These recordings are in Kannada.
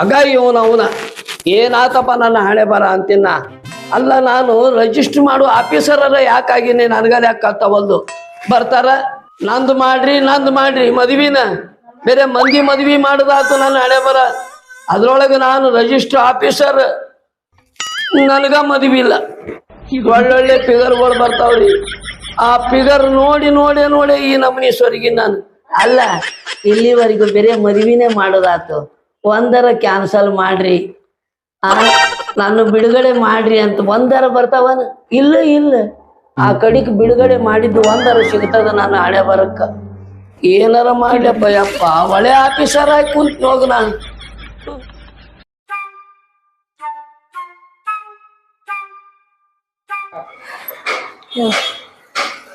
ಮಗ ಇವನವನ ಏನಾತಪ್ಪ ನನ್ನ ಹಣೆ ಬರ ಅಂತಿನ್ನ? ಅಲ್ಲ, ನಾನು ರಿಜಿಸ್ಟರ್ ಮಾಡು ಆಫೀಸರರ ಯಾಕಾಗಿನಿ ನನಗಲ್ಲ ಯಾಕತ್ತವಲ್ದು ಬರ್ತಾರ? ನಂದು ಮಾಡ್ರಿ ನಂದು ಮಾಡ್ರಿ, ಮದ್ವಿನ. ಬೇರೆ ಮಂದಿ ಮದ್ವಿ ಮಾಡುದಾತು ನನ್ನ ಹಣೆ ಬರ. ಅದ್ರೊಳಗೆ ನಾನು ರಿಜಿಸ್ಟರ್ ಆಫೀಸರ್ ನನಗ ಮದ್ವಿ ಇಲ್ಲ. ಒಳ್ಳೊಳ್ಳೆ ಫಿಗರ್ಗಳು ಬರ್ತಾವ್ರಿ. ಆ ಫಿಗರ್ ನೋಡಿ ನೋಡಿ ನೋಡಿ ಈ ನಮನಿ ಸ್ವರ್ಗಿ ನಾನು. ಅಲ್ಲ, ಇಲ್ಲಿವರೆಗೂ ಬೇರೆ ಮದುವೆನೇ ಮಾಡೋದಾತು. ಒಂದರ ಕ್ಯಾನ್ಸಲ್ ಮಾಡ್ರಿ. ಆ, ನಾನು ಬಿಡುಗಡೆ ಮಾಡ್ರಿ ಅಂತ ಒಂದರ ಬರ್ತಾವನ? ಇಲ್ಲ ಇಲ್ಲ. ಆ ಕಡಿಕ್ ಬಿಡುಗಡೆ ಮಾಡಿದ್ದು ಒಂದರ ಸಿಗ್ತದ ನಾನು ಹಣೆ ಬರಕ್ಕ. ಏನಾರ ಮಾಡ್ಲಪ್ಪ, ಯಪ್ಪ. ಒಳ್ಳೆ ಆಫೀಸರ್ ಆಗಿ ಕುಂತ ಹೋಗ ನಾನು.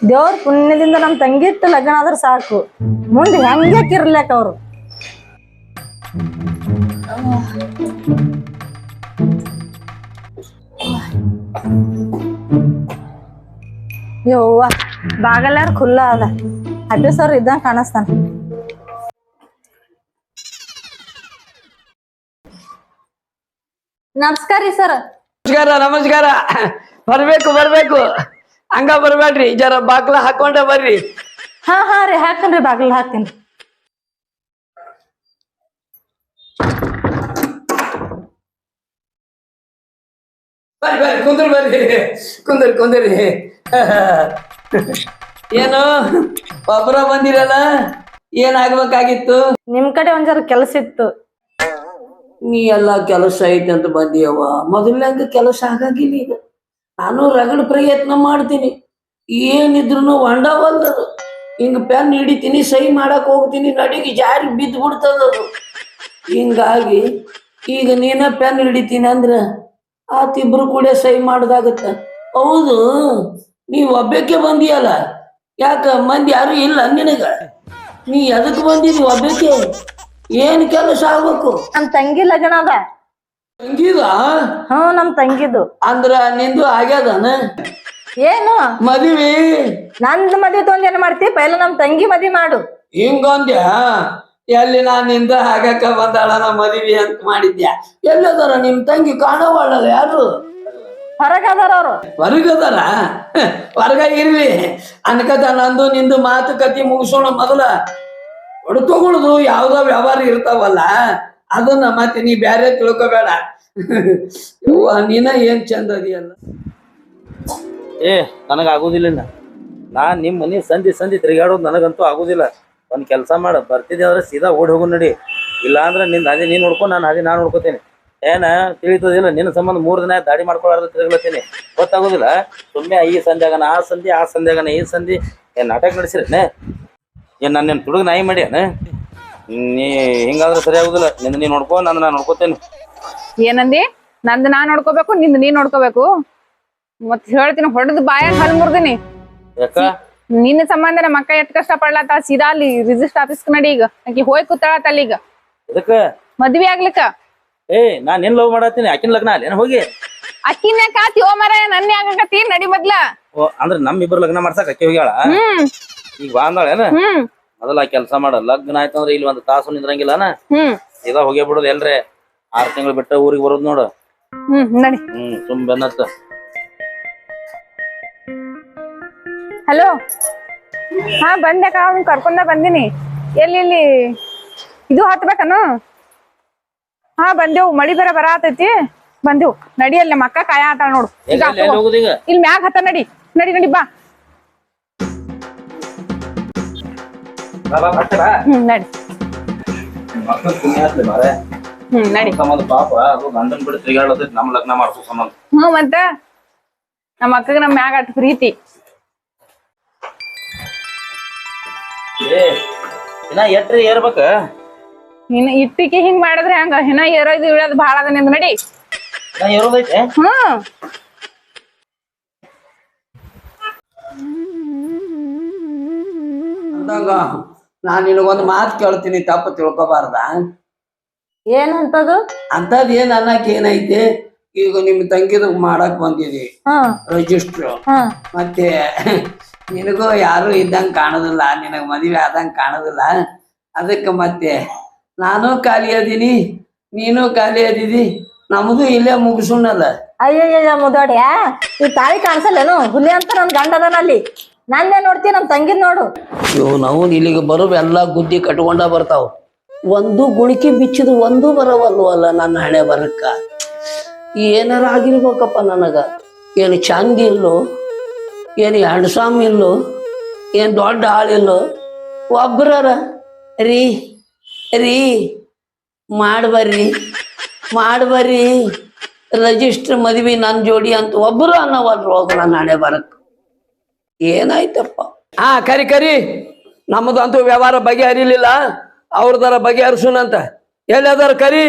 ದೇವ್ರ ಪುಣ್ಯದಿಂದ ನಮ್ ತಂಗಿತ್ತು ಲಗ್ನ ಆದ್ರೆ ಸಾಕು. ಮುಂದೆ ಹೆಂಗೆ ಕಿರ್ಲಾಕ ಅವ್ರು? ಯವ್ವ ಬಾಗಲ್ಯಾರ ಖುಲ್ಲ ಅದ ಆಫೀಸರ್ ಇದ್ದಂಗ ಕಾಣಿಸ್ತಾನ ನಮಸ್ಕಾರ ರೀ ಸರ್ ನಮಸ್ಕಾರ ನಮಸ್ಕಾರ ಬರ್ಬೇಕು ಬರ್ಬೇಕು ಹಂಗ ಬರ್ಬೇಡ್ರಿ ಜರ ಬಾಗ್ಲ ಹಾಕೊಂಡೆ ಬರ್ರಿ ಹಾ ಹಾ ರೀ ಹಾಕನ್ರಿ ಬಾಗಿಲ್ ಹಾಕ್ತೀನಿ ಬರ್ರಿ ಬರ್ರಿ ಕುಂದ್ರು ಬರ್ರಿ. ಕುಂದ್ರಿ ಕುಂದ್ರಿ. ಏನು? ಒಬ್ಬರ ಬಂದಿರಲ್ಲ? ಏನಾಗ್ಬೇಕಾಗಿತ್ತು ನಿಮ್ ಕಡೆ ಒಂದ್ಸಲ ಕೆಲಸ ಇತ್ತು. ನೀ ಎಲ್ಲ ಕೆಲಸ ಐತೆ ಅಂತ ಬಂದಿಯವ್ವ. ಮೊದಲಂಗ ಕೆಲಸ ಆಗಾಗಿಲ್ಲ ಈಗ ನಾನು ರಗಡ್ ಪ್ರಯತ್ನ ಮಾಡ್ತೀನಿ. ಏನಿದ್ರು ಹೊಂಡವಲ್ದದು. ಹಿಂಗ ಪೆನ್ ಹಿಡಿತೀನಿ ಸಹಿ ಮಾಡಕ್ ಹೋಗ್ತೀನಿ ನಡಿಗೆ ಜಾರಿ ಬಿದ್ದು ಬಿಡ್ತದದು. ಹಿಂಗಾಗಿ ಈಗ ನೀನ ಪೆನ್ ಹಿಡಿತೀನಿ ಅಂದ್ರ ಆತಿಬ್ರು ಕೂಡ ಸಹಿ ಮಾಡೋದಾಗತ್ತ. ಹೌದು ನೀ ಒಬ್ಬಕ್ಕೆ ಬಂದಿಯಲ್ಲ? ಯಾಕ ಮಂದಿ ಯಾರು ಇಲ್ಲ ನಿನಗ? ನೀ ಎದಕ್ ಬಂದಿದಿ ಒಬ್ಬಕ್ಕೆ? ಏನ್ ಕೆಲಸ ಆಗ್ಬೇಕು? ನಮ್ ತಂಗಿ ಲಗ್ನ ಅದ. ತಂಗಿದ? ಹ್ಞೂ ನಮ್ ತಂಗಿದು. ಅಂದ್ರ ನಿಂದು ಆಗ್ಯಾದನ? ಏನು? ಮದಿವಿ? ನಂದ್ ಮದಿ ತೊಂದ್ ಏನ್ ಮಾಡ್ತಿ ಪೈಲ ನಮ್ ತಂಗಿ ಮದ್ವಿ ಮಾಡು. ಹಿಂಗಂದ್ಯ ಎಲ್ಲಿ ನಾನ್ನಿಂದ ಹಾಗಕ್ಕ ಬಂದಾಳ ನಾ ಮದ್ವಿ ಅಂತ ಮಾಡಿದ್ಯಾ? ಎಲ್ಲದಾರ ನಿಮ್ ತಂಗಿ ಕಾಣವಾಳಲ್ಲ ಯಾರು? ಹೊರಗದಾರ ಅವರು. ಹೊರಗದಾರ? ಹೊರಗ ಇರ್ಲಿ. ಅನ್ಕದ ನಂದು ನಿಂದು ಮಾತುಕತೆ ಮುಗಿಸೋಣ ಮೊದಲ. ಹೊಡ್ ತಗೊಳುದು ಯಾವ್ದೋ ವ್ಯವಹಾರ ಇರ್ತಾವಲ್ಲ ಅದನ್ನ ಮತ್ತೆ ನೀ ಬ್ಯಾರೆ ತಿಳ್ಕೊಬೇಡ. ನೀನ ಏನ್ ಚಂದ ಅದಿಯಲ್ಲ? ಏ ನನಗಾಗುದಿಲ್ಲ. ನಾ ನಿಮ್ಮ ಮನೆ ಸಂಧಿ ಸಂಧಿ ತಿರುಗಾಡೋದು ನನಗಂತೂ ಆಗೋದಿಲ್ಲ. ಒಂದು ಕೆಲಸ ಮಾಡು. ಬರ್ತಿದ್ದೆ ಅಂದ್ರೆ ಸೀದಾ ಓಡಿ ಹೋಗು ನಡಿ. ಇಲ್ಲಾಂದ್ರೆ ನಿನ್ನ ಅದೇ ನೀನು ನೋಡ್ಕೊ ನಾನು ಅದೇ ನಾನು ನೋಡ್ಕೋತೀನಿ. ಏನ ತಿಳಿತದಿಲ್ಲ ನಿನ್ನ ಸಂಬಂಧ ಮೂರು ದಿನ ದಾಡಿ ಮಾಡ್ಕೊಳ್ಳಾರ್ದ ತಿರುಗ್ಲತ್ತೀನಿ. ಗೊತ್ತಾಗೋದಿಲ್ಲ? ಸುಮ್ಮನೆ ಈ ಸಂಧ್ಯಾಗನ ಆ ಸಂಧಿ ಆ ಸಂಧ್ಯಾಗನ ಈ ಸಂಧಿ ಏನ್ ನಾಟಕ ನಡೆಸಿರೇನೆ ಏನ್ ನಾನು ನಿನ್ನ ತುಡುಗ ನಾಯಿ ಮಾಡ್ಯಾನ ನೀ? ಹಿಂಗಾದ್ರೆ ಸರಿ ಆಗುದಿಲ್ಲ. ನಿನ್ನ ನೀ ನೋಡ್ಕೊ ನಾನು ನಾನು ನೋಡ್ಕೋತೇನೆ. ಏನಂದಿ? ನಂದು ನಾ ನೋಡ್ಕೋಬೇಕು ನಿಂದು ನೀನ್ ನೋಡ್ಕೋಬೇಕು. ಮತ್ ಹೇಳ್ತೀನಿ ಹೊಡೆದ್ ಬಾಯಾಗ ಹಲ್ ಮುರ್ದಿನಿ. ಯಾಕ? ನಿನ್ನ ಸಂಬಂಧ ನಮ್ಮ ಅಕ್ಕ ಎಷ್ಟ್ ಕಷ್ಟ ಪಡ್ಲಾತ ಸೀದಾ ಅಲ್ಲಿ ರಿಜಿಸ್ಟರ್ ಆಫೀಸ್ ನಡಿ ಈಗ. ಆಕಿ ಹೋಯ್ ಕೂತಾಳತ್ತ ಅಲ್ಲಿ ಈಗ. ಇದಕ್ಕೆ ಮದ್ವಿ ಆಗ್ಲಿಕ್ಕ? ಏ ನಾನ್ ಏನ್ ಲವ್ ಮಾಡತ್ತೀನಿ ಆಕಿನ ಲಗ್ನ ಅಲ್ಲಿ. ಹೋಗಿ? ಅಕ್ಕಿನ ಕಾತಿ ಓ ಮರ ನನ್ನ ಆಗಕತ್ತಿ ನಡಿ ಮೊದ್ಲ. ಓ ಅಂದ್ರೆ ನಮ್ ಇಬ್ರು ಲಗ್ನ ಮಾಡ್ಸಕ್ ಅಕ್ಕಿ ಹೋಗ್ಯಾಳ? ಹ್ಮ್. ಈಗ ಬಾಂದಾಳೇನ ಹ್ಮ್. ಮೊದಲ ಕೆಲಸ ಮಾಡ ಲಗ್ನ ಆಯ್ತಂದ್ರ ಇಲ್ಲಿ ಒಂದ್ ತಾಸು ನಿಂದ್ರಂಗಿಲ್ಲನ ಹ್ಮ್. ಸೀದಾ ಹೋಗೇ ಬಿಡುದು ಎಲ್ರೆ? ಆರ್ ತಿಂಗಳು ಬಿಟ್ಟ ಊರಿಗೆ ಬರೋದ್ ನೋಡು. ಹ್ಮ್ ನಡಿ. ಹ್ಮ್ ತುಂಬ ಬೆನ್ನತ್ತ. ಹಲೋ? ಹಾ ಬಂದಕ್ಕ ಅವ್ನ್ ಕರ್ಕೊಂಡ ಬಂದಿನಿ. ಎಲ್ಲಿ ಇಲ್ಲಿ? ಇದು ಹತ್ಬೇಕನು? ಹಾ ಬಂದೆವು. ಮಳಿ ಬೇರೆ ಬರಾತೈತಿ. ಬಂದೆವು. ನಡಿ ಅಲ್ಲಿ ನಮ್ಮ ಅಕ್ಕ ಕಾಯ ಆತ ನೋಡು. ಈಗ ಇಲ್ಲಿ ಮ್ಯಾಗ ಹತ್ತ ನಡಿ. ನಡಿ ನಡಿ ಬಾ. ಹ್ಮ್ ನಡಿ. ಹ್ಮ್ ನಡಿ. ಹ್ಮ್ ಮತ್ತ? ನಮ್ಮ ಅಕ್ಕಗ ನಮ್ಮ ಮ್ಯಾಗ ಅಟ್ ಪ್ರೀತಿ. ಏ ಇನ್ನ ಎಟ್ರಿ ಏರ್ಬೇಕ? ಇನ್ನ ಇಟ್ಟಿಗೆ ಹಿಂಗ್ ಮಾಡಿದ್ರೆ ಹಂಗ? ಹಿನ ಏರೋದು ಇಳೋದು ಭಾಳ ಅದ ನಿಂದ ನಡಿ. ನಾ ಏರೋದೈತೆ ಹ್ಮ್. ಅಂದಾಗ ನಾನ್ ನಿನಗೊಂದು ಮಾತು ಕೇಳ್ತೀನಿ ತಪ್ಪು ತಿಳ್ಕೊಬಾರ್ದ? ಏನಂತದು? ಅಂತದ್ ಏನ್ ಅನ್ನಕ್ ಏನೈತಿ? ಈಗ ನಿಮ್ ತಂಗಿದ ಮಾಡಕ್ ಬಂದಿದಿ. ರಿಜಿಸ್ಟ್ರ್ ಮತ್ತೆ ನಿನಗೂ ಯಾರು ಇದ್ದಂಗೆ ಕಾಣೋದಿಲ್ಲ ನಿನಗೆ ಮದುವೆ ಆದಂಗೆ ಕಾಣೋದಿಲ್ಲ. ಅದಕ್ಕೆ ಮತ್ತೆ ನಾನು ಖಾಲಿ ಅದೀನಿ ನೀನು ಖಾಲಿ ಅದಿದಿ ನಮ್ದು ಇಲ್ಲೇ ಮುಗಿಸೋಣಲ್ಲ. ಅಯ್ಯಯ್ಯ ಮುದೋಡ್ಯ ಈ ತಾಯಿ ಕಾಣಿಸಲ್ಲೇನು? ಹುಲಿ ಅಂತ ನನ್ ಗಂಡ ಅದಾನ ಅಲ್ಲಿ. ನಂದೇ ನೋಡ್ತಿ ನಮ್ ತಂಗಿದ್ ನೋಡು. ಇವು ನಾವು ಇಲ್ಲಿಗೆ ಬರೋ ಎಲ್ಲ ಗುದ್ದಿ ಕಟ್ಕೊಂಡ ಬರ್ತಾವ. ಒಂದು ಗುಳಿಕೆ ಬಿಚ್ಚಿದ ಒಂದು ಬರವಲ್ವಲ್ಲ ನನ್ನ ಹಣೆ ಬರಕ್ಕ. ಏನಾರ ಆಗಿರ್ಬೇಕಪ್ಪ ನನಗ. ಏನು ಚಂದ ಇಲ್ಲೋ? ಏನು ಹ್ಯಾಂಡ್ಸಾಮ್ ಇಲ್ಲೋ ಏನು ದೊಡ್ಡ ಆಳಿಲ್ಲೋ ಒಬ್ರರ ರೀ ರೀ ಮಾಡ್ಬರ್ರಿ ಮಾಡ್ಬರ್ರಿ ರಿಜಿಸ್ಟರ್ ಮದ್ವಿ ನನ್ನ ಜೋಡಿ ಅಂತ ಒಬ್ಬರು ಅನ್ನೋವಲ್ರು ಹೋಗ ನಾಳೆ ಬರಕ್ಕೆ ಬರಕ್. ಏನಾಯ್ತಪ್ಪ? ಹಾ ಕರಿ ಕರಿ. ನಮ್ಮದಂತೂ ವ್ಯವಹಾರ ಬಗೆಹರಿಲಿಲ್ಲ. ಅಂತ. ಎಲ್ಲಿ ಅದಾರ ಕರಿ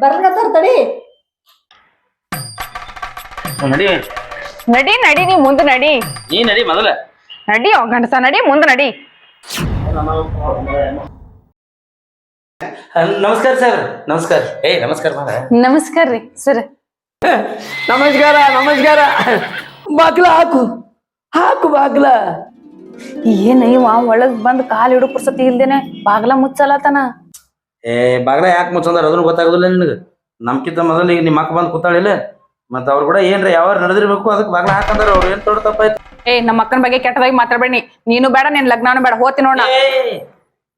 ಬರ್ಲತ್ತಾರ ತಡಿ. ನಡಿ. ನಡಿ ನಡಿ ನೀ ಮುಂದ್ ನಡಿ. ನೀ ನಡಿ ಮೊದಲ. ನಡಿ ಅವ ಗಂಡಸ ನಡಿ ಮುಂದ್ ನಡಿ. ನಮಸ್ಕಾರ ಸರ್. ನಮಸ್ಕಾರ. ಏ ನಮಸ್ಕಾರ ಮಾಡ ನಮಸ್ಕಾರ ರೀ ಸರ್. ನಮಸ್ಕಾರ ನಮಸ್ಕಾರ. ಬಾಗ್ಲ ಹಾಕು. ಹಾಕು ಬಾಗ್ಲ. ಏನ ಇವ ಒಳಗ್ ಬಂದ್ ಕಾಲ್ ಇಡೋ ಪುರ್ಸತಿ ಇಲ್ದೇನೆ ಬಾಗ್ಲ ಮುಚ್ಚಲತನ. ಏ ಬಾಗ್ಲ ಯಾಕೆ ಮುಚ್ಚಂದ್ರ ಅದನ್ನು ಗೊತ್ತಾಗೋದಿಲ್ಲ ನಿನಗೆ. ನಮ್ಕಿಂತ ಮೊದಲು ಈಗ ನಿಮ್ಮ ಅಕ್ಕ ಬಂದು ಕೂತಾಳಿಲ್ಲ. ಮತ್ತ ಅವ್ರು ಕೂಡ ಏನ್ರ ಯಾವ ನಡೆದಿರ್ಬೇಕು ಅದಕ್ಕೆ ಬಾಗ್ಲ ಹಾಕಂದ್ರ ಅವ್ರು. ಏನ್ ದೊಡ್ಡ ತಪ್ಪಾಯ್ತು? ಏ ನಮ್ಮ ಅಕ್ಕನ ಬಗ್ಗೆ ಕೆಟ್ಟದಾಗಿ ಮಾತಾಡ್ಬೇಡಿ. ನೀನು ಬೇಡ ನಿನ್ ಲಗ್ನಾನು ಬೇಡ. ಹೋತಿ ನೋಡ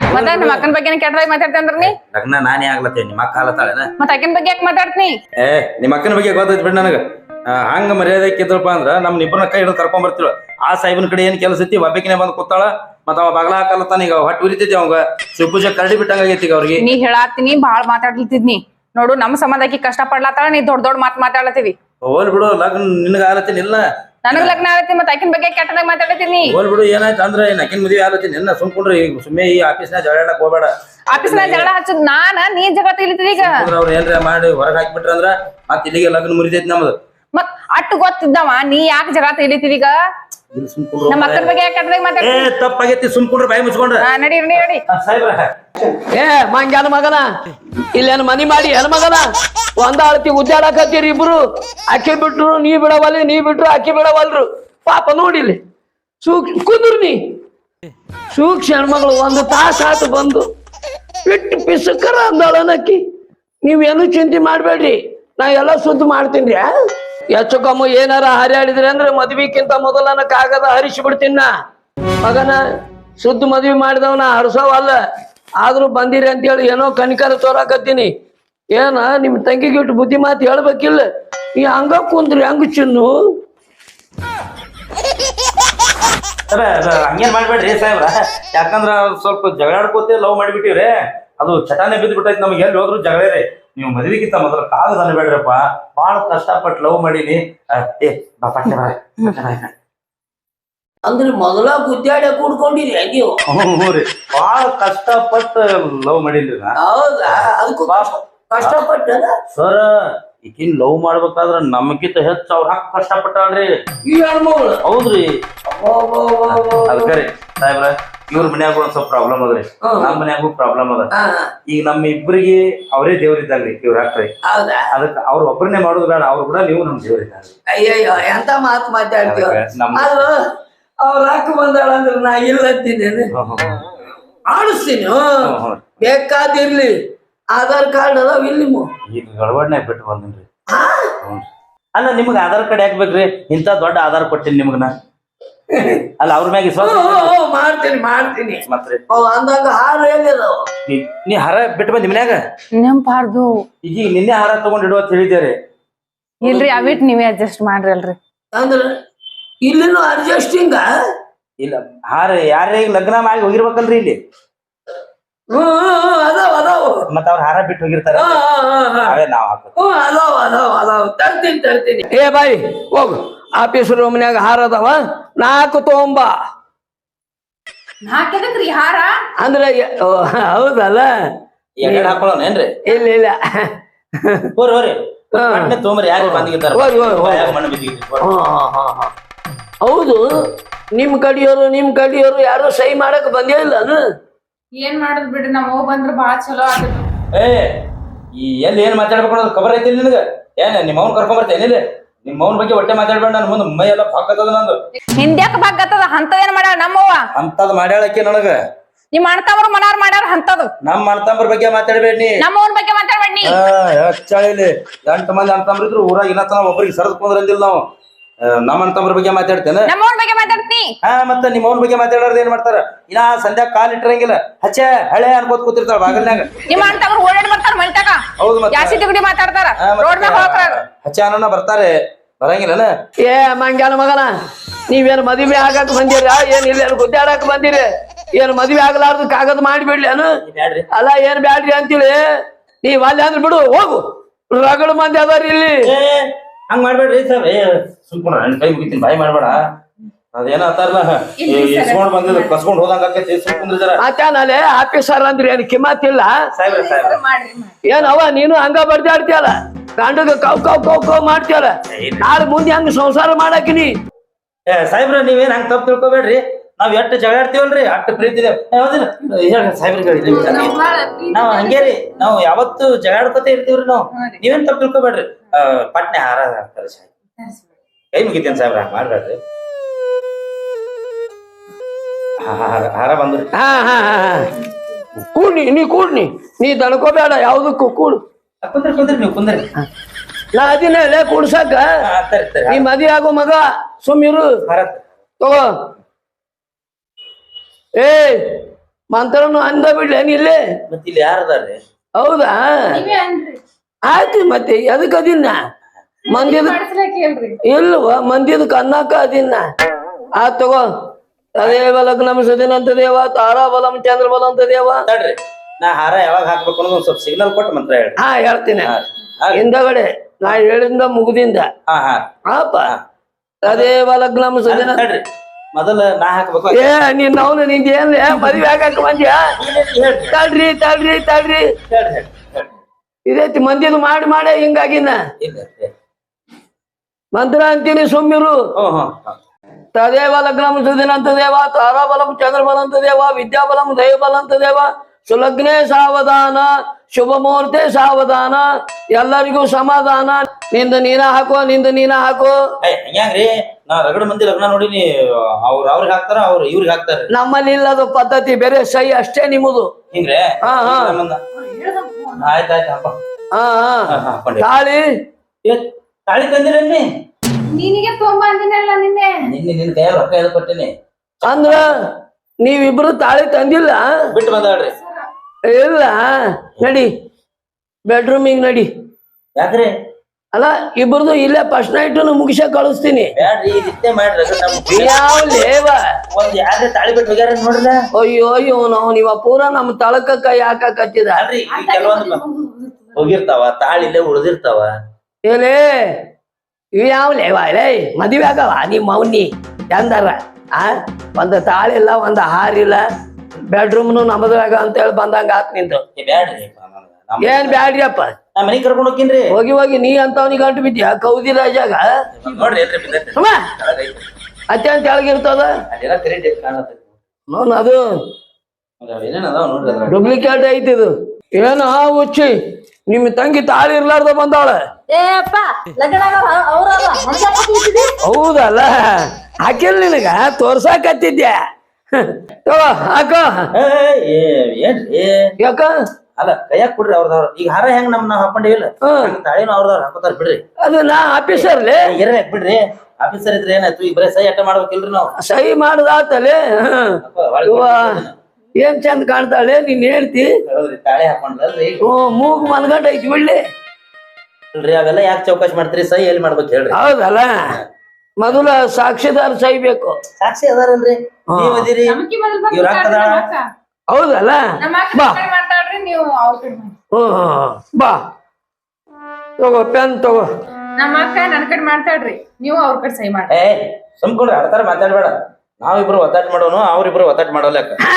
ಮತ್ತೆ ನಮ್ಮ ಅಕ್ಕನ ಬಗ್ಗೆ ಕೆಟ್ಟದಾಗಿ ಮಾತಾಡ್ತೀನಿ ಅಂದ್ರ ನೀ? ಲಗ್ನ ನಾನೇ ಆಗ್ಲತ್ತೆ ನಿಮ್ಮ ಅಕ್ಕ ಹಾಲತ್ತಾಳೆನ? ಮತ್ತೆ ಅಕ್ಕನ ಬಗ್ಗೆ ಯಾಕೆ ಮಾತಾಡ್ತೀನಿ? ಏ ನಿಮ್ಮ ಅಕ್ಕನ ಬಗ್ಗೆ ಗೊತ್ತೈತಿ ಬಿಡ್ ನನಗ. ಹಂಗ ಮರ್ಯಾದೆ ಕಿದ್ರಪ್ಪ ಅಂದ್ರ ನಮ್ ಇಬ್ಬರನ್ನ ಕೈ ಹಿಡಿದು ಕರ್ಕೊಂಡ್ ಬರ್ತಿರು. ಆ ಸಾಹೇಬನ ಕಡೆ ಏನ್ ಕೆಲಸ ಐತಿ? ಒಬ್ಬಕಿನೇ ಬಂದು ಕೂತಾಳ. ಮತ್ತ ಅವ ಬಾಗ್ಲ ಹಾಕಲತ್ತಾನ ಈಗ ಹೊಟ್ಟು ಉರಿತೈತಿ ಅವಾಗ. ಶಿವಪೂಜೆ ಕರಡಿ ಬಿಟ್ಟಂಗಾಗೈತಿ ಈಗ ಅವ್ರಿಗೆ. ನೀ ಹೇಳಾತೀನಿ ಬಾಳ್ ಮಾತಾಡ್ಲಿತ್ತಿದ್ನಿ. ನೋಡು ನಮ್ಮ ಸಂಬಂಧಕ್ಕೆ ಕಷ್ಟ ಪಡ್ಲಾತ್ತಾಳ ನೀ ದೊಡ್ಡ ದೊಡ್ಡ ಮಾತ್ ಮಾತಾಡತ್ತೀವಿ ಹೋಲ್ ಬಿಡು ಲಗ್ನ ನಿನಗ ಆಲತ್ತೀನಿ ಇಲ್ಲ. ನನಗ್ ಲಗ್ನ ಆಗತ್ತೆ ಮತ್ತೆ ಅಕ್ಕಿನ ಬಗ್ಗೆ ಕೆಟ್ಟದಾಗ ಮಾತಾಡತ್ತೀನಿ ಹೋಲ್ ಬಿಡು ಏನಾಯ್ತು ಅಂದ್ರೆ ನಕಿನ್ ಮದುವೆ ಆಲತ್ತೀನಿ ನಿನ್ನ ಸುಮ್ಕೊಂಡ್ರಿ ಈಗ ಸುಮ್ಮನೆ ಈ ಆಫೀಸ್ನಾಗ ಜಗಳಾಡಕ್ ಹೋಗ್ಬೇಡ. ಆಫೀಸ್ನಾಗ ಜಗಳ ಹಚ್ಚದ್ ನಾನ ನೀ ಜಗಳ ತೆಗಿಲಿತ್ತಿದ ಈಗ. ಅವ್ರ ಏನ್ರ ಮಾಡಿ ಹೊರಗೆ ಹಾಕ್ಬಿಟ್ರ ಅಂದ್ರ ಮತ್ ಇಲ್ಲಿಗೆ ಲಗ್ನ ಮುರಿತೈತಿ ನಮ್ದು. ಮತ್ ಅಟ್ಟು ಗೊತ್ತಿದ್ದವ ನೀ ಯಾಕೆ ಜಗಳ ತೆಗಿಲಿತ್ತಿದ ಈಗ? ನಮ್ಮ ಅಕ್ಕನ ಬಗ್ಗೆ ಯಾಕೆ ಕೆಟ್ಟದಾಗಿ ಏ ಮಾತಾಡ್ತೀನಿ ತಪ್ಪಾಗೈತಿ ಸುಮ್ಕೊಂಡ್ರೆ ಬಾಯಿ ಮುಚ್ಕೊಂಡ್ರ. ನಡಿ ನಡಿ ನಡಿ. ಸಾಹೇಬ್ರ. ಏ ಮಂಗ್ಯಾನ ಮಗನ ಇಲ್ಲೇನು ಮನಿ ಮಾಡಿ ಹೆಣ್ಮಗನ. ಒಂದ ಅಳತಿ ಉದ್ದಾಡಕತ್ತೀರಿ ಇಬ್ರು. ಅಕ್ಕಿ ಬಿಟ್ರು, ನೀ ಬಿಡವಲ್ಲಿ, ನೀ ಬಿಟ್ರು ಅಕ್ಕಿ ಬಿಡವಲ್ರು. ಪಾಪ ನೋಡಿಲಿ ಸೂಕ್, ಕುಂದ್ರು ನೀ. ಹೆಣ್ಮಗಳು ಒಂದು ತಾಸ ಆತು ಬಂದು. ಬಿಟ್ಟು ಪಿಸಕರ ಅಂದಳನಕ್ಕಿ ನೀವೇನು ಚಿಂತೆ ಮಾಡಬೇಡ್ರಿ. ನಾ ಎಲ್ಲ ಸುದ್ದಿ ಮಾಡ್ತೀನಿ ಹೆಚ್ಚು ಕಮ್ಮ ಏನಾರ ಹರಿಯಾಡಿದ್ರಿ ಅಂದ್ರೆ ಮದ್ವಿಕ್ಕಿಂತ ಮೊದಲನ ಕಾಗದ ಹರಿಸಿ ಬಿಡ್ತೀನ ಮಗನ ಶುದ್ಧ ಮದ್ವಿ ಮಾಡಿದವನ ಹರ್ಸವಲ್ಲ. ಆದ್ರೂ ಬಂದಿರಿ ಅಂತೇಳಿ ಏನೋ ಕನಿಕರ ತೋರಾಕತ್ತೀನಿ. ಏನ ನಿಮ್ ತಂಗಿಗೆ ಇಟ್ಟು ಬುದ್ಧಿ ಮಾತು ಹೇಳ್ಬೇಕಿಲ್ಲ? ಈ ಹಂಗ ಕುಂದ್ರಿ ಹಂಗ ಚಿನ್ನು. ಹಂಗೇನ್ ಮಾಡ್ಬೇಡ್ರಿ ಸಾಹೇಬ್ರ? ಯಾಕಂದ್ರ ಸ್ವಲ್ಪ ಜಗಳಾಡ್ಕೋತಿ ಲವ್ ಮಾಡಿಬಿಟ್ಟಿವ್ರಿ. ಅದು ಚಟಾನೆ ಬಿದ್ದು ಬಿಟ್ಟೈತಿ ನಮ್ಗೆ. ಎಲ್ಲಿ ಹೋದ್ರು ಜಗಳೇ ನೀವು ಮದುವೆಗಿಂತ ಮೊದಲು ಕಾಗದ ಅನ್ಬೇಡ್ರಪ್ಪ. ಬಾಳ ಕಷ್ಟಪಟ್ಟು ಲವ್ ಮಾಡೀನಿ. ಆ, ಏ ಬಾ ಪಟ್ಟೆ ಬಾ ಅಂದ್ರೆ ಮೊದಲ ಗುದ್ದಾಡ ಕೂಡ್ಕೊಂಡಿರಿ ನೀವು ಹ್ಞೂ ರೀ. ಬಾಳ ಕಷ್ಟಪಟ್ಟು ಲವ್ ಮಾಡಿಲ್ಲ ನಾ. ಹೌದಾ? ಅದಕ್ಕೂ ಕಷ್ಟಪಟ್ಟ ಸರ್ ಈಕಿನ್ ಲವ್ ಮಾಡ್ಬೇಕಾದ್ರ ನಮಗಿಂತ ಹೆಚ್ಚು ಅವ್ರ ಹಾಕ ಕಷ್ಟಪಟ್ಟಾಳ್ರಿ. ಈ ಹೆಣ್ಮಗಳು ಹೌದ್ರಿ. ಅದಕ್ಕೆ ರೀ ಸಾಹೇಬ್ರ ಇವ್ರ ಮನ್ಯಾಗ ಒಂದ್ ಸ್ವಲ್ಪ ಪ್ರಾಬ್ಲಮ್ ಅದ್ರಿ ನಮ್ ನಮ್ಮ ಮನ್ಯಾಗೂ ಪ್ರಾಬ್ಲಮ್ ಅದ. ಈಗ ನಮ್ಮ ಇಬ್ಬರಿಗೆ ಅವರೇ ದೇವ್ರಿದ್ದಾಗ್ರಿ ಇವ್ರ ಹಾಕ್ರಿ. ಹೌದಾ? ಅದಕ್ಕೆ ಅವ್ರ ಒಬ್ಬರನ್ನೇ ಮಾಡೋದು ಬೇಡ ಅವ್ರು ಕೂಡ ನೀವು ನಮ್ ದೇವ್ರಿದ್ದಂಗ್ರಿ ಅಯ್ಯಯ್ಯೋ ಎಂತ ಮಾತು ಮಾತಾಡ್ತೀವ ಅದಕ್ಕೆ ನಮ್ ಆದ್ರು ಅವ್ರ ಹಾಕಿ ಬಂದಾಳ ಅಂದ್ರೆ ನಾ ಇಲ್ಲ ಅಂತಿದ್ದೇನೆ ಆಡಿಸ್ತೀನಿ. ಬೇಕಾದಿರ್ಲಿ. ಆಧಾರ್ ಕಾರ್ಡ್ ಅದಾವ ಇಲ್ಲಿ ನಿಮ್ಮ ಈಗ ಗಡಬಡನೆ ಬಿಟ್ಟು ಬಂದಿನ್ರಿ. ಹ್ಞೂ. ಅಲ್ಲ ನಿಮ್ಗೆ ಆಧಾರ್ ಕಾರ್ಡ್ ಯಾಕೆ ಬೇಕ್ರಿ? ಇಂಥ ದೊಡ್ಡ ಆಧಾರ್ ಕೊಟ್ಟಿನಿ ನಿಮ್ಗನ. ಅಲ್ಲ ಅವ್ರ ಮ್ಯಾಗ ವಿಶ್ವಾಸ ಮಾಡ್ತೀನಿ ಮಾಡ್ತೀನಿ. ಮತ್ರಿ. ಅವ್ ಅಂದಂಗ ಹಾರ ಎಲ್ಲಿದಾವ ನೀ ನೀ ಹಾರ ಬಿಟ್ಟು ಬಂದಿ ಮನ್ಯಾಗ? ನೆಂಪಾರ್ದು ಈಗ ನಿನ್ನೆ ಹಾರ ತಗೊಂಡ್ ಇಡುವ ಅಂತ ಹೇಳಿದ್ದೇರಿ. ಇಲ್ರಿ ಅವಿಟ್ ನೀವೇ ಅಡ್ಜಸ್ಟ್ ಮಾಡ್ರಿ ಅಲ್ರಿ ಅಂದ್ರ ಇಲ್ಲಿನೂ ಅಡ್ಜಸ್ಟಿಂಗ ಇಲ್ಲ ಹಾರ ಯಾರ್ಯಾಗ ಲಗ್ನ ಮಾಡಿ ಹೋಗಿರ್ಬೇಕಲ್ರಿ ಇಲ್ಲಿ. ಹ್ಮ್ ಅದಾವ ಅದಾವ ಮತ್ತ ಅವ್ರ ಹಾರ ಬಿಟ್ಟು ಹೋಗಿರ್ತಾರ. ಅವೇ ನಾವ್ ಹಾಕೋದು. ಹ್ಮ್ ಅದಾವ ಅದಾವ ಅದಾವ ತರ್ತೀನಿ ತರ್ತೀನಿ. ಏ ಬಾಯಿ ಹೋಗು. ಆಫೀಸ್ ರೂಮ್ನ್ಯಾಗ ಹಾರ ಅದಾವ. ನಾಲ್ಕು ತೋಂಬ. ನಾಕೆದಕ್ರಿ ಹಾರ? ಅಂದ್ರೆ ಓ, ಹೌದಲ್ಲ? ಎರಡ್ ಹಾಕೊಳ್ಳೋಣ ಏನ್ರಿ? ಇಲ್ಲ ಇಲ್ಲ. ಹೋರಿ ಹೋರಿ. ಹಾ. ಪಟ್ನೆ ತೊಗೊಂಬರ್ರಿ ಯಾರು ಬಂದಿರ್ತಾರ ಹೋರಿ, ಹೋರಿ, ಹೋರಿ. ಮಣ್ಣು ಬಿದ್ದಿರ್ತೀವಿ. ಹಾ, ಹಾ, ಹಾ, ಹಾ. ಹೌದು. ನಿಮ್ ಕಡಿಯೋರು ನಿಮ್ ಕಡಿಯೋರು ಯಾರು ಸಹಿ ಮಾಡಕ್ ಬಂದೇ ಇಲ್ಲನು ಏನ್ ಮಾಡೋದ್ ಬಿಡ್ರಿ ನಮ್ಮ ಬಂದ್ರ ಬಾಳ ಚಲೋ ಏ ಈ ಎಲ್ಲಿ ಏನ್ ಮಾತಾಡ್ಬೇಕು ಅನ್ನೋದು ಖಬರ್ ಐತಿ ನಿನಗ? ಏನ್ ನಿಮ್ಮ ಅವ್ನ ಕರ್ಕೊಂಡ್ ಬರ್ತೇನೆ ಇಲ್ಲಿ ನಿಮ್ಮ ಅವ್ನ ಬಗ್ಗೆ ಹೊಟ್ಟೆ ಮಾತಾಡ್ಬೇಡ ನಾನು ಮುಂದೆ ಮೈ ಎಲ್ಲ ಭಾಗತ್ತದ ನಂದು. ಹಿಂದ್ಯಾಕ ಬಾಗತ್ತದ ಏನ್ ಮಾಡ್ಯಾಳ ನಮ್ಮವ್ವ ಅಂತದ್ ಮಾಡ್ಯಾಳಕ್ಕೆ ನನಗ. ನಿಮ್ ಅಣ್ತಾವ್ರ ಮನಾರ್ ಮಾಡ್ಯಾರ ಹಂತದು ನಮ್ಮ ಅಣ್ಣತಂಬ್ರ ಬಗ್ಗೆ ಮಾತಾಡ್ಬೇಡಿ ನೀ. ನಮ್ಮವ್ರ ಬಗ್ಗೆ ಮಾತಾಡ್ಬೇಡಿ ಆ, ಹೆಚ್ಚಾಳಿಲಿ ಎಂಟ್ ಮಂದಿ ಅಣ್ತಂಬ್ರ ಇದ್ರು ಊರಾಗ ಇನ್ನತನ ಒಬ್ಬರಿಗೆ ಸರದ್ ಕುಂದ್ರಂದಿಲ್ಲ ನಾವು. ನಮ್ಮ ತಮ್ಮ ಬಗ್ಗೆ ಮಾತಾಡ್ತೇನೆ. ನಮ್ಮವ್ರ ಬಗ್ಗೆ ಮಾತಾಡ್ತಿ ಹಾ ಮತ್ತ ನಿಮ್ಮ ಅವ್ನ ಬಗ್ಗೆ ಮಾತಾಡೋದ್ ಏನ್ ಮಾಡ್ತಾರ? ಇನ್ನ ಸಂಧ್ಯಾ ಕಾಲ್ ಇಟ್ಟಿರಂಗಿಲ್ಲ. ಹಚ್ಚ ಹಳೆ ಅನ್ಕೋತ್ ಕೂತಿರ್ತಾಳ ಬಾಗಲ್ನಾಗ ನಿಮ್ ಮಾಡ್ತಾವ್ರ ಓಡಾಡಿ ಬರ್ತಾರ ಮಲ್ಟಾಗ ಹೌದು ಮತ್ತೆ. ಜಾಸ್ತಿ ತಿಗುಡಿ ಮಾತಾಡ್ತಾರ. ರೋಡ್ ಮ್ಯಾಗ ಹೋಗ್ತಾರ. ಹಚ್ಚ ಅನ್ನೋಣ ಬರ್ತಾರೆ. ಬರಂಗಿಲ್ಲನ? ಏ ಮಂಗ್ಯಾನ ಮಗನ ನೀವೇನ್ ಮದುವೆ ಆಗಕ್ ಬಂದಿರ? ಏನ್ ಇಲ್ಲ ಗುದ್ದಾಡಕ್ ಬಂದಿರಿ? ಏನ್ ಮದುವೆ ಆಗ್ಲಾರ್ದು ಕಾಗದ ಮಾಡಿಬಿಡ್ಲಿ ಅನು? ಬ್ಯಾಡ್ರಿ. ಅಲ್ಲ ಏನ್ ಬ್ಯಾಡ್ರಿ ಅಂತೇಳಿ ನೀವ್ ಅಲ್ಲಿ ಅಂದ್ರೆ ಬಿಡು ಹೋಗು. ರಗಡ ಮಂದಿ ಅದಾರ ಇಲ್ಲಿ. ಏ ಹಂಗ್ ಮಾಡ್ಬೇಡ್ರಿ ಸರ್. ಏ ಸುಮ್ಕೊಂಡ ನನ್ನ ಕೈ ಮುಗಿತೀನಿ ಬಾಯಿ ಮಾಡ್ಬೇಡ. ಅದೇನ ಅಂತಾರಲ್ಲ ಇಸ್ಕೊಂಡ್ ಬಂದಿದ್ದು ಕಸ್ಕೊಂಡ್ ಹೋದಂಗ ಆಕೈತಿ ಸುಮ್ಕೊಂಡ್ರಿ ಮತ್ತಾನಲ್ಲೇ ಆಫೀಸರ್ ಅಂದ್ರೆ ಏನ್ ಕಿಮ್ಮತ್ತಿಲ್ಲ ಸಾಹೇಬ್ರ ಸಾಹೇಬ್ರ. ಏನ್ ಅವ ನೀನು ಹಂಗ ಬರ್ದಾಡ್ತಿಯಲ್ಲ? ಗಂಡಗ ಕವ್ ಕವ್ ಕವ್ ಕವ್ ಮಾಡ್ತಿಯಲ್ಲ? ನಾಳೆ ಮುಂದೆ ಹಂಗ ಸಂಸಾರ ಮಾಡಾಕಿನಿ ಏ ಸಾಹೇಬ್ರ ನೀವೇನ್ ಹಂಗ ತಪ್ಪು ತಿಳ್ಕೊಬೇಡ್ರಿ. ನಾವ್ ಎಷ್ಟು ಜಗಾಡ್ತೀವಲ್ರಿ ಅಷ್ಟು ಪ್ರೀತಿ ಇದೆ. ನಾವ್ ಹೇಳಿ ಸಾಹೇಬ್ರಿಗೆ ನಾವ್ ಹಂಗೆ ರೀ ನಾವು ಯಾವತ್ತು ಜಗಾಡ್ಕೊತ ಇರ್ತೀವ್ರಿ ನಾವ್. ನೀವೇನ್ ತಪ್ಪು ತಿಳ್ಕೊಬೇಡ್ರಿ. ಪಟ್ನೆ ಆರಾಧನೆ ಹಾಕ್ತಾರೆ ಸಾಹೇಬ್. ಕೈ ಮುಗಿತೇನೆ ಸಾಹೇಬ್ರ ಮಾಡ್ಬೇಡ್ರಿ. ಹಾರ ಬಂದ್ರಿ. ಹಾ ಹಾ. ಕೂಡ್ನಿ ನೀ ಕೂಡ್ನಿ. ನೀ ದಡ್ಕೋಬೇಡ ಯಾವ್ದಕ್ಕೂ ಕೂಡು. ಕುಂದ್ರಿ ಕುಂದ್ರಿ ನೀವು ಕುಂದ್ರಿ. ನಾ ಅದಿನ ಲೇ ತರಿ ನೀ ಮದಿ ಆಗೋ ಮಗ ಸುಮ್ಮಿರು ತಗೋ. ಏ ಮಂತ್ರನು ಅಂದ ಬಿಡ್ಲೇನ್ ಇಲ್ಲೇ? ಮತ್ತೆ ಇಲ್ಲಿ ಯಾರದಾರ್ರಿ ಹೌದಾ? ಆಯ್ತು ಮತ್ತೆ ಎದಕ್ ಅದಿನ್ನ? ಮಂದಿದ ಇಲ್ವ ಮಂದಿದ ಕನ್ನಕ ಅದಿನ್ನ. ಆ ತಗೋ. ಅದೇ ಬಲಕ್ ನಮ್ ಸುದಿನಂತ ದೇವ? ತಾರಾ ಬಲಂ ಚಂದ್ರ ಬಲಂತ ದೇವ? ತಡ್ರಿ. ನಾ ಹಾರ ಯಾವಾಗ ಹಾಕ್ಬೇಕು ಅನ್ನೋದು ಸ್ವಲ್ಪ ಸಿಗ್ನಲ್ ಕೊಟ್ಟು ಮಂತ್ರ ಹೇಳಿ ಹಾ ಹೇಳ್ತೀನಿ. ಹಿಂದಗಡೆ ನಾ ಹೇಳಿಂದ ಮುಗುದಿಂದ. ಹಾ ಅದೇ ಬಲಕ್ ನಮ್ ಸದಿನ ತಡ್ರಿ. ಮೊದಲ ನಾ ಹಾಕ್ಬೇಕು ಏ ನೀನ್ ಅವನು ನಿಂದ ಏನ್ ಮದ್ವೆ ಹಾಕಿ ಬಂದ್ಯಾ? ತಳ್ರಿ ತಳ್ರಿ ತಡ್ರಿ ತಡ್ರಿ ಹೇಳ್ರಿ ಹೇಳ್ರಿ ಇದೈತಿ ಮಂದಿದು ಮಾಡಿ ಮಾಡ ಹಿಂಗಾಗಿನ. ಮಂತ್ರ ಅಂತೀನಿ ಸುಮ್ಮಿರು. ತದೇವ ಲಗ್ನಂ ಸುದಿನಂತ ದೇವ ತಾರಾಬಲಂ ಚಂದ್ರಬಲಂತ ದೇವ ವಿದ್ಯಾಬಲಂ ದೈವಬಲಂತ ದೇವ ಸುಲಗ್ನೇ ಸಾವಧಾನ ಶುಭ ಮುಹೂರ್ತೆ ಸಾವಧಾನ ಎಲ್ಲರಿಗೂ ಸಮಾಧಾನ. ನಿಂದ ನೀನ ಹಾಕೋ ನಿಂದ ನೀನ ಹಾಕೋ. ನಾ ರಗಡ ಮಂದಿ ಲಗ್ನ ನೋಡಿನಿ ಅವ್ರ ಅವ್ರಿಗೆ ಹಾಕ್ತಾರ ಅವ್ರ ಇವ್ರಿಗೆ ಹಾಕ್ತಾರ. ನಮ್ಮಲ್ಲಿ ಇಲ್ಲದ ಪದ್ಧತಿ ಬೇರೆ ಸೈ ಅಷ್ಟೇ ನಿಮ್ಮದು. ಹಿಂಗ್ರೆ? ಹಾ, ಹಾ. ಆಯ್ತು ಆಯ್ತು ಹಪ್ಪ ಹಾ ಹಾ. ತಾಳಿ? ತಾಳಿ ತಂದಿರನ್ನಿ ನಿನಗೆ ತೊಂಬ ಅಂದಿನಲ್ಲ ನಿನ್ನೆ. ನಿನ್ನೆ ನಿನ್ ಕೈಯಲ್ಲಿ ರೊಕ್ಕ ಎಳ್ದು ಕೊಟ್ಟಿನಿ ಅಂದ್ರ ನೀವಿಬ್ರು ತಾಳಿ ತಂದಿಲ್ಲ? ಬಿಟ್ಟು ಬಂದಾಡ್ರಿ ಇಲ್ಲ. ನಡಿ ಬೆಡ್ರೂಮಿಗೆ ನಡಿ. ಯಾಕ್ರಿ? ಅಲ್ಲ ಇಬ್ರದು ಇಲ್ಲೇ ಫಸ್ಟ್ ನೈಟ್ ಮುಗಿಸ ಕಳಿಸ್ತೀನಿ. ನಮ್ ಯಾವ ಲೇವ? ಅಯ್ಯೋ ಅಯ್ಯೋ ನಾವು ನೀವ ಪೂರ ನಮ್ಮ ತಳಕ ಕೈ ಹಾಕಕ್ ಹತ್ತಿದ ಈ ಕೆಲವೊಂದು ಹೋಗಿರ್ತಾವ ತಾಳಿ ಇಲ್ಲೇ ಉಳ್ದಿರ್ತಾವ. ಏಲೇ ಇವ್ ಯಾವ ಲೇವ? ಲೇ ಮದುವೆ ಆಗವ ನಿಮ್ಮ ಮೌನಿ ಎಂದಾರ? ಆ? ಒಂದ್ ತಾಳಿಲ್ಲ ಒಂದ್ ಹಾರಿಲ್ಲ ಬೆಡ್ರೂಮ್ನು ನಮ್ಮದ್ರಾಗ ಅಂತ ಹೇಳಿ ಬಂದಂಗ ಆತ್ ನಿಂತು ಏನ್ ಬ್ಯಾಡ್ರಿ ಅಪ್ಪ ಏನ್ ಬ್ಯಾಡ್ರಿಯಪ್ಪ? ನಾ ಮನೆಗೆ ಕರ್ಕೊಂಡು ಹೋಗ್ತೀನಿ ಹೋಗಿ ಹೋಗಿ ನೀ ಅಂತವನಿಗೆ ಗಂಟು ಬಿದ್ಯಾ ಕೌದಿ ರಾಜಾಗ? ನೋಡ್ರಿ ಎಲ್ರಿ ಬಿದ್ದೈತಿ ಸುಮ್ಮ ಅತ್ತೆ ಅಂತ ಕೆಳಗಿರ್ತದ ಅದೆಲ್ಲ ಕರಿ ಡೇಟ್ ಕಾಣತೈತಿ. ನೋನ್ ಅದು. ಏನೇನ್ ಅದಾವ ನೋಡ್ರಿ ಅದ್ರಾಗ? ಡೂಪ್ಲಿಕೇಟ್ ಐತಿ ಇದು. ಏನೋ ಆ ಹುಚ್ಚಿ? ನಿಮ್ಮ ತಂಗಿ ತಾಳಿ ಇರ್ಲಾರ್ದ ಬಂದಾಳ? ಹೌದಲ್ಲ. ಹಾಕಿಲ್ ನಿನಗ ತೋರ್ಸಾಕತ್ತಿದ್ಯಾ? ಹಾಕೋ. ಏನ್ರಿ? ಯಾಕ? ಅಲ್ಲ ಕೈಯಾಗ ಕೊಡ್ರಿ ಅವ್ರದವ್ರ. ಈಗ ಹಾರ ಹೆಂಗ್ ನಮ್ ನಾವ್ ಹಾಕೊಂಡಿಲ್ಲ ತಾಳಿನೂ ಅವ್ರದವ್ರ ಹಾಕೋತಾರ ಬಿಡ್ರಿ. ಅದು ನಾ ಆಫೀಸರ್ ಇರ್ರಿ ಬಿಡ್ರಿ. ಆಫೀಸರ್ ಇದ್ರೆ ಏನಾಯ್ತು? ಈಗ ಬರೀ ಸಹಿ ಅಟ್ಟ ಮಾಡ್ಬೇಕಿಲ್ರಿ ನಾವು. ಸಹಿ ಮಾಡುದಾತಲೆ. ಏನ್ ಚಂದ ಕಾಣ್ತಾಳೆ ನೀನ್ ಹೇಳ್ತಿ ತಾಳೆ ತಾಳಿ ಮೂಗ್ ಮನ್ಗಂಡ ಐತಿ ಬಿಡ್ಲಿ. ಇಲ್ರಿ ಅವೆಲ್ಲ ಯಾಕೆ ಚೌಕಾಶ್ ಮಾಡ್ತೀರಿ? ಸಹಿ ಎಲ್ಲಿ ಮಾಡ್ಬೇಕು ಹೇಳ್ರಿ. ಹೌದಲ್ಲ? ಮೊದಲ ಸಾಕ್ಷಿದಾರ ಸಹಿ ಬೇಕು. ಸಾಕ್ಷಿ ಅದಾರಲ್ರಿ. ನೀವ್ ಅದಿರಿ ಇವ್ರ ಹಾಕದಾಳ ಹೌದಲ್ಲ? ಬಾ. ನೀವು ಅವ್ರ ಕಡೆ ಮಾತಾಡ್ರಿ. ಹ್ಮ್ ಹ್ಮ್, ಬಾ. ತಗೋ ಪೆನ್ ತಗೋ. ನಮ್ಮ ಅಕ್ಕ ನನ್ ಕಡೆ ಮಾಡ್ತಾಳ್ರಿ. ನೀವು ಅವ್ರ ಕಡೆ ಸಹಿ ಮಾಡ್ರಿ ಏ ಸುಮ್ಕೊಂಡ್ರಿ ಆಡ್ತಾರ ಮಾತಾಡ್ಬೇಡ. ನಾವಿಬ್ರು ಒತ್ತಾಟ ಮಾಡೋನು ಅವ್ರಿಬ್ರು ಒತ್ತಾಟ ಮಾಡೋಲ್ಲ ಹಾ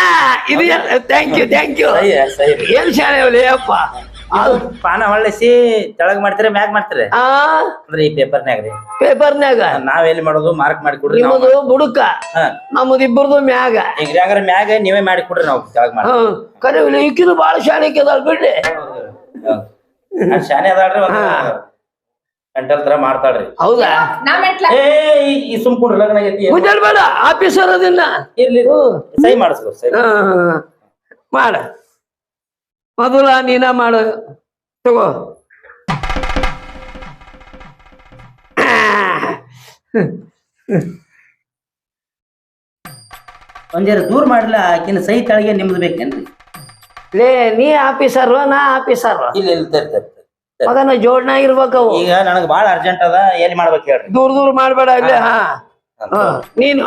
ಇದು ಥ್ಯಾಂಕ್ ಯು ಥ್ಯಾಂಕ್ ಯು ಏನ್ ಶಾಲೆ ಅಪ್ಪ? ಪಾನ ಹೊಳ್ಳಿಸಿ ತೆಳಗ್ ಮಾಡ್ತೀರಿ ಮ್ಯಾಗ್ ಮಾಡ್ತೀರಿ? ಆ. ಅಂದ್ರೆ ಈ ಪೇಪರ್ನ್ಯಾಗ ರೀ. ಪೇಪರ್ನ್ಯಾಗ. ನಾವ್ ಎಲ್ಲಿ ಮಾಡೋದು ಮಾರ್ಕ್ ಮಾಡಿ ಕೊಡ್ರಿ ನಾವು ನಿಮ್ಮದು ಬುಡುಕ. ಹಾ. ನಮ್ಮದು ಇಬ್ಬರದು ಮ್ಯಾಗ. ಈಗ ಹಂಗಾರ ಮ್ಯಾಗ ನೀವೇ ಮಾಡಿ ಕೊಡ್ರಿ ನಾವು ತೆಳಗ್ ಮಾಡಿ. ಹ್ಮ್. ಕರೆ ಈಕಿದು ಬಾಳ ಶಾಣಿಕೆ ಅದಾಳ ಬಿಡ್ರಿ. ಅದ್ ಶಾನೆ ಅದಾಳ್ರಿ ಒಂದ್ ಗಂಟಲ್ ತರ ಮಾಡ್ತಾಳ್ರಿ ಹೌದಾ? ನಾ ಮೆಟ್ಲ ಏ ಈ- ಈ ಸುಮ್ಕೊಂಡ್ರಿ ಲಗ್ನ ಆಗೈತಿ ಮುದ್ದಾಡ್ಬೇಡ ಆಫೀಸರ್ ಅದನ್ನ. ಇರ್ಲಿ. ಸೈ ಮಾಡಿಸ್ಕೊ ಸೈ ಹಾ, ಹಾ, ಹಾ. ಮಾಡ. ಮೊದಲ ನೀನ ಮಾಡು. ತಗೋ. ಒಂಜರ ದೂರ ಮಾಡ್ಲಾ ಆಕಿನ ಸಹಿ ತಳಗೆ ನಿಮ್ದು ಬೇಕೇನ್ರಿ? ಲೇ ನೀ ಆಫೀಸರ್ ನಾ ಆಫೀಸರ್. ಇಲ್ಲ ಇಲ್ಲ ತರ್ ತರ್ ತರ್. ಮಗನ ಜೋಡ್ನ ಇರ್ಬೇಕವು ಈಗ ನನಗೆ ಬಾಳ ಅರ್ಜೆಂಟ್ ಅದ ಎಲ್ಲಿ ಮಾಡ್ಬೇಕು ಹೇಳ್ರಿ? ದೂರ ದೂರ ಮಾಡ್ಬೇಡ ಇಲ್ಲೇ ಹಾ. ಹಾ. ನೀನು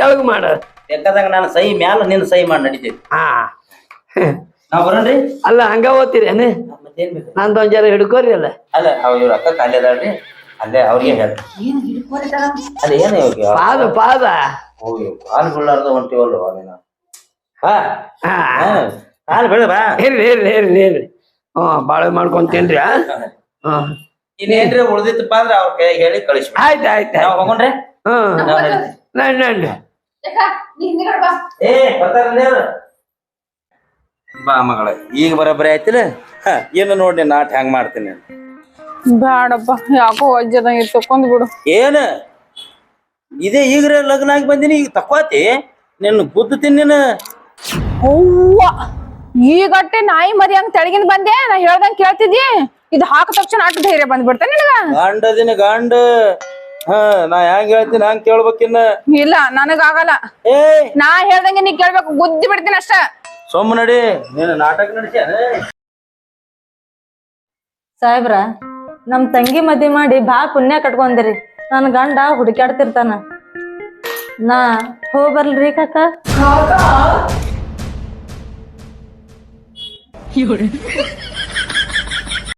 ಮಾಡು ಮಾಡ. ಯಾಕಂದಾಗ ನಾನು ಸಹಿ ಮ್ಯಾಲ ನಿನ್ ಸಹಿ ಮಾಡಿ ನಡೀತೈತಿ. ಹಾ. ನಾವ್ ಬರೋಣ್ರಿ? ಅಲ್ಲ ಹಂಗ ಓದ್ತೀರೇನು ಮತ್ತೇನ್ ಬೇಕು? ನಂದು ಒಂದ್ ಜರ ಹಿಡ್ಕೋರಿ ಅಲ್ಲ ಅಲ್ಲ ಅವ್ ಇವ್ರ ಅಕ್ಕ ಖಾಲಿ ಅದಾಳ್ರಿ. ಅಲ್ಲೇ ಅವ್ರಿಗೆ ಹೇಳ್ರಿ ಅಲ್ಲ ಏನು ಇವಾಗ ಪಾದ ಪಾದ. ಹೋಗಿ ಕಾಲು ಬೀಳಾರ್ದ ನೀನು ಬಾ. ಹಾ. ಹಾ ಕಾಲು ಬೀಳ ಬಾ. ಇರ್ಲಿ ಇರ್ಲಿ ಇರ್ಲಿ ಇರ್ಲಿ. ಹ್ಮ್ ಬಾಳೆ ಮಾಡ್ಕೊಂತೇನ್ರಿ ಆ? ಹ್ಮ್ ಇನ್ನೇನ್ರಿ ಉಳ್ದಿತ್ತಪ್ಪ ಅಂದ್ರ ಅವ್ರ ಕೈ ಹೇಳಿ ಕಳಿಸಿ ಆಯ್ತು ಆಯ್ತು ನಾವ್ ಆಯ್ತು ಹೋಗೋಣ್ರಿ. ಹ್ಮ್ ನಡೀತೀವಿ. ನಡ್ ಬಾ. ಏ ಬರ್ತಾರಲ್ಲ? ಬಾ ಮಗಳ. ಈಗ ಬರೋಬ್ಬರಿ ಆಯ್ತಿಲ್ಲ? ಹ, ಏನು ನೋಡಿ ನಾಟ್ ಹೆಂಗ್ ಮಾಡ್ತೀನಿ ಬ್ಯಾಡಪ್ಪ ಯಾಕೋ ವಜ್ಜದ ತಕೊಂಡ್ ಬಿಡು. ಏನ? ಇದೇ ಈಗ್ರ ಲಗ್ನ ಆಗಿ ಬಂದಿನಿ ಈಗ ತಕ್ಕೋತಿ ನಿನ್ನ ಗುದ್ದುತ್ತೀನಿ ನೀನು ಅವ್ವ ಈಗಟ್ಟೆ ನಾಯಿ ಮರಿ ಹಂಗ ತೆಳಗಿನ ಬಂದೆ ನಾ ಹೇಳ್ದಂಗ್ ಕೇಳ್ತಿದ್ದಿ? ಇದು ಹಾಕ ತಕ್ಷಣ ಅಟ್ ಧೈರ್ಯ ಬಂದ್ಬಿಡ್ತ ನಿನಗ? ಗಂಡದಿನ ಗಂಡ. ಹಾ ನಾ ಹೆಂಗ್ ಹೇಳ್ತೀನಿ ಹಂಗ್ ಕೇಳ್ಬೇಕಿನ್ನ? ಇಲ್ಲ ನನಗಾಗಲ್ಲ. ಏ ನಾ ಹೇಳ್ದಂಗೆ ನೀ ಕೇಳ್ಬೇಕು ಗುದ್ದಿ ಬಿಡ್ತೀನಿ ಅಷ್ಟ. ಸೊಮ್ಮ ನಡಿ ನೀನು ನಾಟಕ ಸಾಹೇಬ್ರ ನಮ್ ತಂಗಿ ಮದಿ ಮಾಡಿ ಬಾ ಪುಣ್ಯ ಕಟ್ಕೊಂಡಿರಿ ನನ್ನ ಗಂಡ ಹುಡುಕಾಡ್ತಿರ್ತಾನ ನಾ ಹೋಗ್ ಬರ್ಲ್ರಿ ಕಾಕ? ಕಾಕ